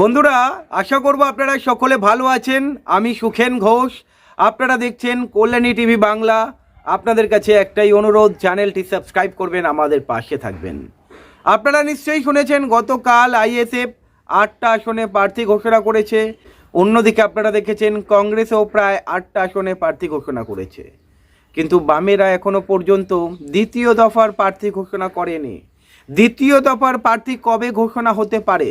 বন্ধুরা, আশা করব আপনারা সকলে ভালো আছেন। আমি সুখেন ঘোষ। আপনারা দেখছেন কল্যাণী টিভি বাংলা। আপনাদের কাছে একটাই অনুরোধ, চ্যানেলটি সাবস্ক্রাইব করবেন, আমাদের পাশে থাকবেন। আপনারা নিশ্চয়ই শুনেছেন, গতকাল আইএসএফ আটটা আসনে প্রার্থী ঘোষণা করেছে। অন্যদিকে আপনারা দেখেছেন, কংগ্রেসও প্রায় আটটা আসনে প্রার্থী ঘোষণা করেছে। কিন্তু বামেরা এখনও পর্যন্ত দ্বিতীয় দফার প্রার্থী ঘোষণা করেনি। দ্বিতীয় দফার প্রার্থী কবে ঘোষণা হতে পারে?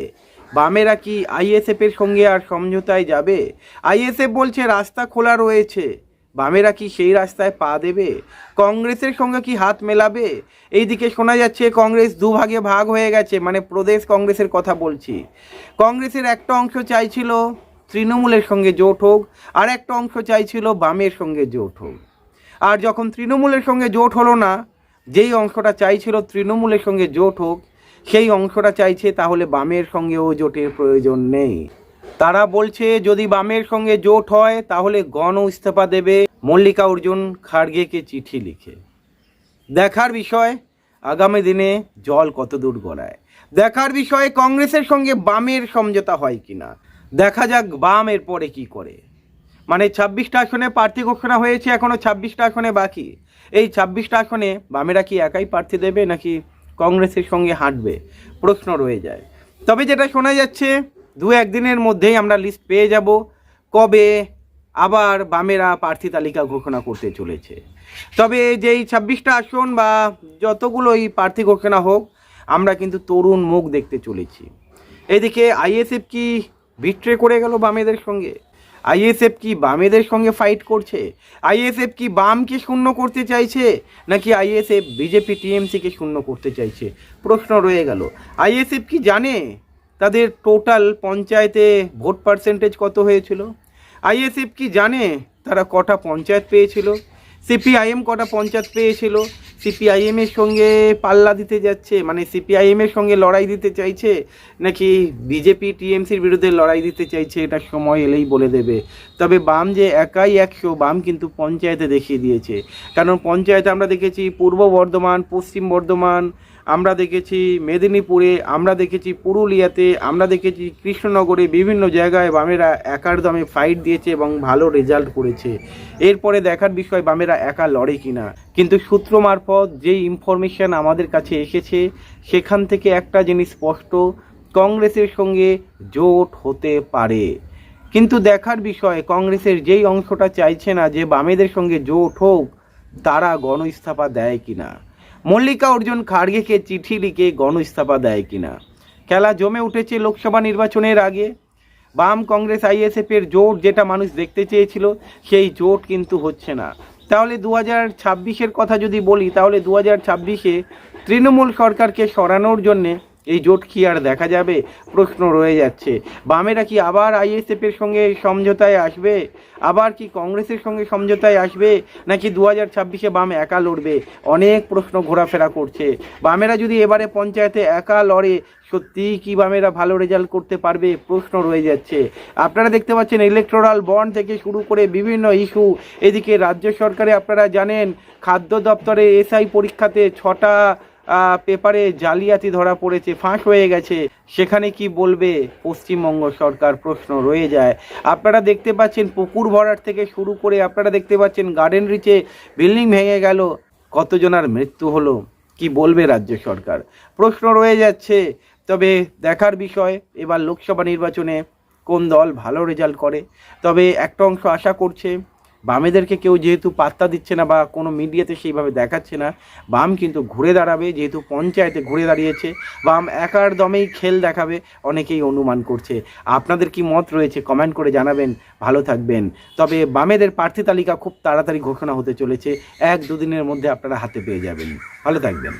বামেরা কি আইএসএফের সঙ্গে আর সমঝোতায় যাবে? আইএসএফ বলছে রাস্তা খোলা রয়েছে। বামেরা কি সেই রাস্তায় পা দেবে? কংগ্রেসের সঙ্গে কি হাত মেলাবে? এইদিকে শোনা যাচ্ছে কংগ্রেস দুভাগে ভাগ হয়ে গেছে মানে প্রদেশ কংগ্রেসের কথা বলছি। কংগ্রেসের একটা অংশ চাইছিল তৃণমূলের সঙ্গে জোট হোক, আর একটা অংশ চাইছিল বামের সঙ্গে জোট হোক। আর যখন তৃণমূলের সঙ্গে জোট হলো না, যেই অংশটা চাইছিল তৃণমূলের সঙ্গে জোট হোক সেই অংশটা চাইছে, তাহলে বামের সঙ্গেও জোটের প্রয়োজন নেই। তারা বলছে, যদি বামের সঙ্গে জোট হয়, তাহলে গণ ইস্তফা দেবে। মল্লিকা অর্জুন খাড়গেকে চিঠি লিখে। দেখার বিষয়, আগামী দিনে জল কত দূর গড়ায়? দেখার বিষয়ে, কংগ্রেসের সঙ্গে বামের সমঝোতা হয় কিনা? দেখা যাক বাম এর পরে কি করে। মানে ছাব্বিশটা আসনে প্রার্থী ঘোষণা হয়েছে, এখনও ছাব্বিশটা আসনে বাকি। এই ছাব্বিশটা আসনে বামেরা কি একাই প্রার্থী দেবে, নাকি কংগ্রেসের সঙ্গে হাঁটবে, প্রশ্ন রয়ে যায়। তবে যেটা শোনা যাচ্ছে, দু একদিনের মধ্যেই আমরা লিস্ট পেয়ে যাব কবে আবার বামেরা প্রার্থী তালিকা ঘোষণা করতে চলেছে। তবে যেই ছাব্বিশটা আসন বা যতগুলোই প্রার্থী ঘোষণা হোক, আমরা কিন্তু তরুণ মুখ দেখতে চলেছি। এদিকে আইএসএফ কি বিট্রে করে গেল বামেদের সঙ্গে? আইএসএফ কি বামেদের সঙ্গে ফাইট করছে? আইএসএফ কি বামকে শূন্য করতে চাইছে? নাকি আইএসএফ বিজেপি টিএমসিকে শূন্য করতে চাইছে? প্রশ্ন রয়ে গেল। আইএসএফ কি জানে তাদের টোটাল পঞ্চায়েতে ভোট পার্সেন্টেজ কত হয়েছিল? আইএসএফ কি জানে তারা কটা পঞ্চায়েত পেয়েছিল? সিপিআইএম কটা পঞ্চায়েত পেয়েছিল? সিপিআইএম এর সঙ্গে পাল্লা দিতে যাচ্ছে মানে সিপিআইএম এর সঙ্গে লড়াই দিতে চাইছে, নাকি বিজেপি, টিএমসির বিরুদ্ধে লড়াই দিতে চাইছে, এটা সময় এলেই বলে দেবে। তবে বাম যে একাই একশো, বাম কিন্তু পঞ্চায়েতে দেখিয়ে দিয়েছে। কারণ পঞ্চায়েতে আমরা দেখেছি পূর্ব বর্ধমান, পশ্চিম বর্ধমান আমরা দেখেছি মেদিনীপুরে, আমরা দেখেছি পুরুলিয়াতে, আমরা দেখেছি কৃষ্ণনগরে, বিভিন্ন জায়গায় বামেরা একার দমে ফাইট দিয়েছে এবং ভালো রেজাল্ট করেছে। এরপরে দেখার বিষয়, বামেরা একা লড়ে কিনা। কিন্তু সূত্র মারফত যেই ইনফরমেশন আমাদের কাছে এসেছে, সেখান থেকে একটা জিনিস স্পষ্ট, কংগ্রেসের সঙ্গে জোট হতে পারে। কিন্তু দেখার বিষয়, কংগ্রেসের যেই অংশটা চাইছে না যে বামেদের সঙ্গে জোট হোক, তারা গণ ইস্তফা দেয় কিনা। মল্লিকা অর্জুন খাড়গেকে চিঠি লিখে গণ ইস্তফা দেয় কিনা? খেলা জমে উঠেছে লোকসভা নির্বাচনের আগে। বাম কংগ্রেস আইএসএফের জোট যেটা মানুষ দেখতে চেয়েছিল, সেই জোট কিন্তু হচ্ছে না। তাহলে দু হাজার কথা যদি বলি, তাহলে দু হাজার তৃণমূল সরকারকে সরানোর জন্যে এই জোট কি আর দেখা যাবে? প্রশ্ন রয়ে যাচ্ছে। বামেরা কি আবার আইএসএফের সঙ্গে সমঝোতায় আসবে? আবার কি কংগ্রেসের সঙ্গে সমঝোতায় আসবে? নাকি দু হাজার ছাব্বিশে বাম একা লড়বে? অনেক প্রশ্ন ঘোরাফেরা করছে। বামেরা যদি এবারে পঞ্চায়েতে একা লড়ে, সত্যিই কি বামেরা ভালো রেজাল্ট করতে পারবে? প্রশ্ন রয়ে যাচ্ছে। আপনারা দেখতে পাচ্ছেন ইলেকট্রাল বন্ড থেকে শুরু করে বিভিন্ন ইস্যু এদিকে রাজ্য সরকারে আপনারা জানেন, খাদ্য দপ্তরে এসআই পরীক্ষাতে ছটা পেপারে জালিয়াতি ধরা পড়েছে, ফাঁস হয়ে গেছে। সেখানে কি বলবে? পশ্চিমবঙ্গ সরকার প্রশ্ন রয়ে যায়। আপনারা দেখতে পাচ্ছেন পুকুর ভরাট থেকে শুরু করে আপনারা দেখতে পাচ্ছেন গার্ডেন রিচে বিল্ডিং ভেঙে গেল। কতজনার মৃত্যু হলো? কি বলবে রাজ্য সরকার? প্রশ্ন রয়ে যাচ্ছে। তবে দেখার বিষয়, এবার লোকসভা নির্বাচনে কোন দল ভালো রেজাল্ট করে? তবে একটা অংশ আশা করছে বামেদেরকে কেউ যেহেতু পাত্তা দিচ্ছে না বা কোনো মিডিয়াতে সেইভাবে দেখাচ্ছে না, বাম কিন্তু ঘুরে দাঁড়াবে, যেহেতু পঞ্চায়েতে ঘুরে দাঁড়িয়েছে, বাম একার দমেই খেল দেখাবে, অনেকেই অনুমান করছে। আপনাদের কি মত রয়েছে? কমেন্ট করে জানাবেন। ভালো থাকবেন। তবে বামেদের প্রার্থী তালিকা খুব তাড়াতাড়ি ঘোষণা হতে চলেছে। এক দুদিনের মধ্যে আপনারা হাতে পেয়ে যাবেন। ভালো থাকবেন।